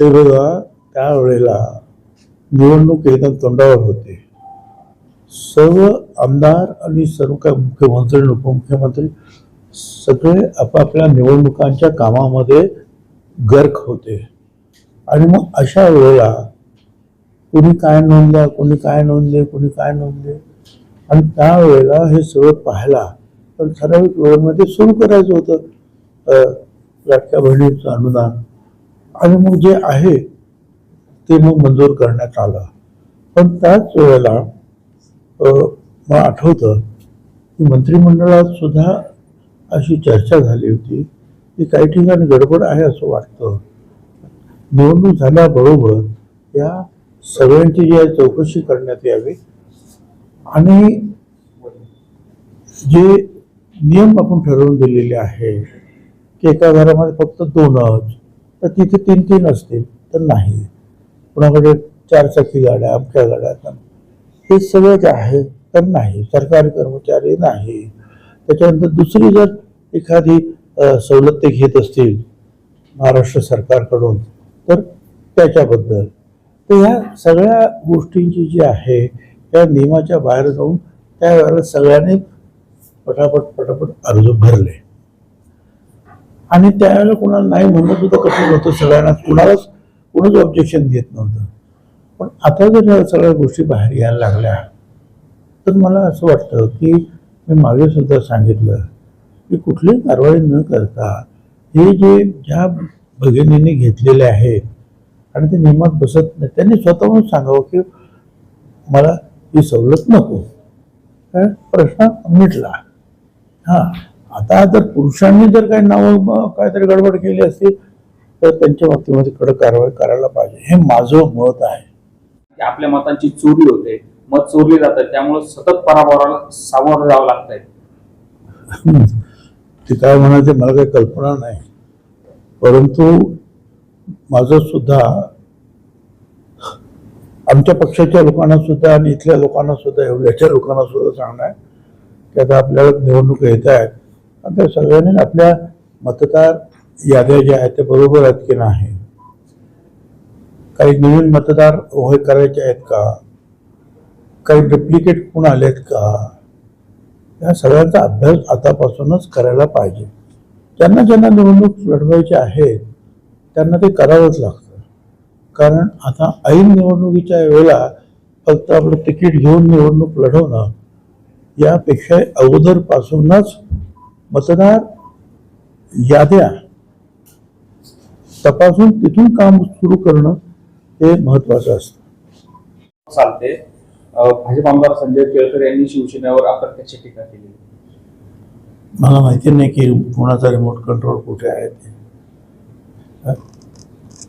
ते बघा त्यावेळेला निवडणूक एकदम तोंडावर होते. सर्व आमदार आणि सर्व काय मुख्यमंत्री आणि उपमुख्यमंत्री सगळे आपापल्या निवडणुकांच्या कामामध्ये गर्क होते. आणि मग अशा वेळेला कोणी काय नोंदलं कोणी काय नोंदले कोणी काय नोंदले? आणि त्यावेळेला हे सगळं पाहायला पण ठराविक वेळेमध्ये सुरू करायचं होतं. लाटक्या बहिणीचं अनुदान आणि मग जे आहे ते मग मंजूर करण्यात आलं. पण त्याच वेळेला मला आठवतं की मंत्रिमंडळात सुद्धा अशी चर्चा झाली होती की काही ठिकाणी गडबड आहे असं वाटतं. निवडणूक झाल्याबरोबर या सगळ्यांची जी आहे चौकशी करण्यात यावी. आणि जे नियम आपण ठरवून दिलेले आहे की एका घरामध्ये फक्त दोनच तर तिथे तीन तीन असतील तर नाही. कुणाकडे चारचाकी गाड्या अमक्या गाड्या तर हे सगळं जे आहे तर नाही. सरकारी कर्मचारी नाही. त्याच्यानंतर दुसरी जर एखादी सवलत ते घेत असतील महाराष्ट्र सरकारकडून तर त्याच्याबद्दल. तर ह्या सगळ्या गोष्टींची जी आहे त्या नियमाच्या बाहेर जाऊन त्यावेळेला सगळ्यांनी पटापट पटापट अर्ज भरले. आणि त्यावेळेला कुणाला नाही म्हणणं सुद्धा कठीण होतं सगळ्यांना. कुणालाच कुणाच ऑब्जेक्शन देत नव्हतं. पण आता जर ह्या सगळ्या गोष्टी बाहेर यायला लागल्या तर मला असं वाटतं की मी मागे सुद्धा सांगितलं की कुठलीही कारवाई न करता हे जे ज्या भगिनीने घेतलेले आहेत आणि ते नियमात बसत नाही त्यांनी स्वतःहून सांगावं की मला ही सवलत नको. काय प्रश्न मिटला. हां. आता जर पुरुषांनी जर काही नावं काहीतरी गडबड केली असती तर त्यांच्या बाबतीमध्ये कडक कारवाई करायला पाहिजे. हे माझं मत आहे. की आपल्या मतांची चोरी होते मत चोरली जातात त्यामुळे सतत पराभवाला सामोरं जावं लागतंय. ते काय म्हणायचे मला काही कल्पना नाही. परंतु माझं सुद्धा आमच्या पक्षाच्या लोकांना सुद्धा आणि इथल्या लोकांना सुद्धा एवढ्याच्या लोकांना सुद्धा सांगणं आहे की आता आपल्याला निवडणूक येत आहेत. आणि त्या सगळ्यांनी आपल्या मतदार याद्या ज्या आहेत त्या बरोबर आहेत की नाही? काही नवीन मतदार उभे करायचे आहेत का? काही डुप्लिकेट कोण आले आहेत का? या सगळ्यांचा अभ्यास आतापासूनच करायला पाहिजे. ज्यांना ज्यांना निवडणूक लढवायची आहे त्यांना ते करावंच लागतं. कारण आता ऐन निवडणुकीच्या वेळेला फक्त आपलं तिकीट घेऊन निवडणूक लढवणं यापेक्षा अगोदरपासूनच मतदार याद्या तपासून तिथून काम सुरू करणं हे महत्वाचं असतं. चालते भाजप आमदार संजय केळकर यांनी शिवसेनेवर अप्रत्यक्ष टीका केली. मला माहिती नाही की कोणाचा रिमोट कंट्रोल कुठे आहे ते?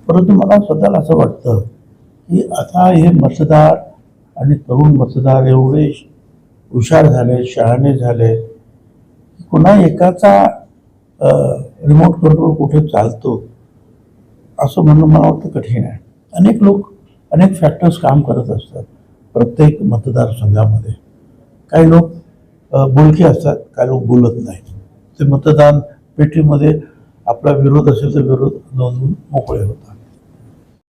परंतु मला स्वतःला असं वाटतं की आता हे मतदार आणि तरुण मतदार एवढे हुशार झाले शहाणे झाले पुन्हा एकाचा रिमोट कंट्रोल कुठे चालतो असं म्हणणं मला वाटतं कठीण आहे. अनेक लोक अनेक फॅक्टर्स काम करत असतात प्रत्येक मतदारसंघामध्ये. काही लोक बोलके असतात काही लोक बोलत नाहीत. ते मतदान पेटीमध्ये आपला विरोध असेल तर विरोध नोंदवून मोकळे होतात.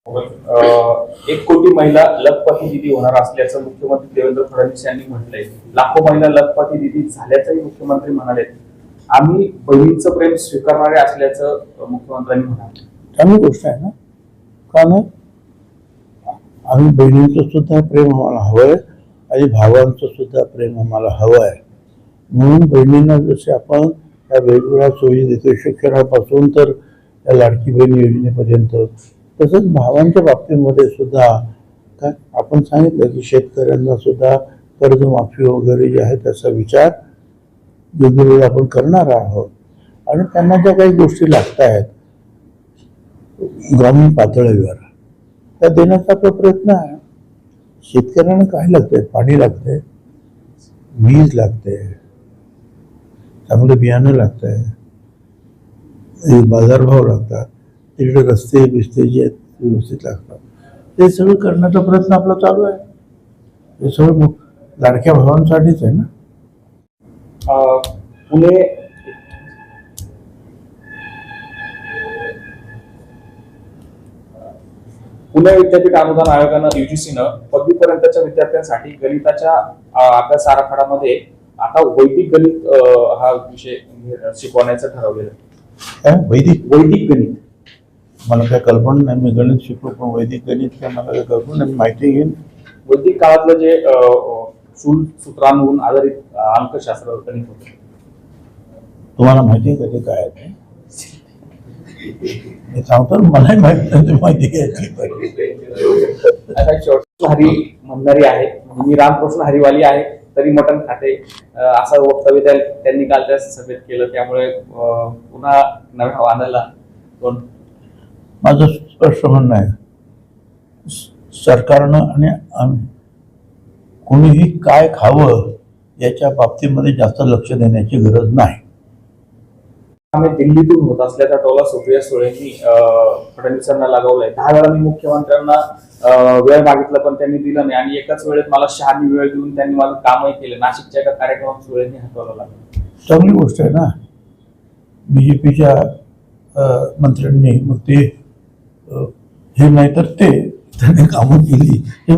एक कोटी महिला लखपती दिदी होणार असल्याचं मुख्यमंत्री देवेंद्र फडणवीस यांनी म्हटलंय. लाखो महिला लखपती दिदी झाल्याचंही मुख्यमंत्री म्हणाले आम्ही बहिणीचं प्रेम स्वीकारणारे असल्याचं मुख्यमंत्र्यांनी म्हणाले. चांगली गोष्ट आहे ना? का नाही आम्ही बहिणींचं सुद्धा प्रेम आम्हाला हवं आहे आणि भावांचं सुद्धा प्रेम आम्हाला हवं आहे म्हणून बहिणींना जसे आपण या वेगवेगळ्या सोयी देतो शिक्षणापासून तर या लाडकी बहीण योजनेपर्यंत तसंच भावांच्या बाबतीमध्ये सुद्धा काय आपण सांगितलं की शेतकऱ्यांना सुद्धा कर्जमाफी वगैरे जे आहे त्याचा विचार वेगवेगळे आपण करणार आहोत. आणि त्यांना ज्या काही गोष्टी लागत आहेत ग्रामीण पातळीवर त्या देण्याचा आपला प्रयत्न आहे. शेतकऱ्यांना काय लागतंय? पाणी लागतंय वीज लागते चांगलं बियाणं लागतंय हे बाजारभाव लागतात. तिकडे रस्ते बिस्ते जे आहेत ते व्यवस्थित लागतात ते सगळं करण्याचा प्रयत्न आपला चालू आहे. हे सगळं लाडक्या भावांसाठीच आहे ना? पुणे पुणे विद्यापीठ अनुदान आयोगानं युजीसीनं पदवीपर्यंतच्या विद्यार्थ्यांसाठी गणिताच्या अभ्यास आराखड्यामध्ये आता वैदिक गणित हा विषय शिकवण्याचं ठरवलेलं आहे. वैदिक? वैदिक गणित. मला काय कल्पना नाही मी गणित शिकलो पण वैदिक गणित काय मला काय कल्पना नाही माहिती घेईन. वैदिक काळातलं जे सूल सूत्रांवरून आधारित अंकशास्त्र गणित होतं. तुम्हाला माहिती आहे का ते काय आहे? ते? सांगतो मलाही माहिती नाही माहिती घ्यायची पाहिजे हरी म्हणणारी आहे. मी रामकृष्ण हरिवाली आहे तरी मटण खाते. असं वक्तव्य त्या- त्यांनी काल त्या सभेत केलं त्यामुळे पुन्हा नव्या वाहनाला दोन माझं स्पष्ट म्हणणं आहे. सरकारनं आणि आम्ही कोणीही काय खावं याच्या बाबतीमध्ये जास्त लक्ष देण्याची गरज नाही. आम्ही दिल्लीतून होत असल्याचा टोला सुप्रिया सुळेंनी फडणवीसांना लागवलाय. दहा वेळा मी मुख्यमंत्र्यांना वेळ मागितला पण त्यांनी दिला नाही आणि एकाच वेळेत मला शहानी वेळ देऊन त्यांनी माझं कामही केलं. नाशिकच्या एका कार्यक्रमात सुळेंनी हटवलं लागलं. चांगली गोष्ट आहे ना. बी जे पीच्या मंत्र्यांनी मग ते हे नाही तर ते त्याने कामं केली. हे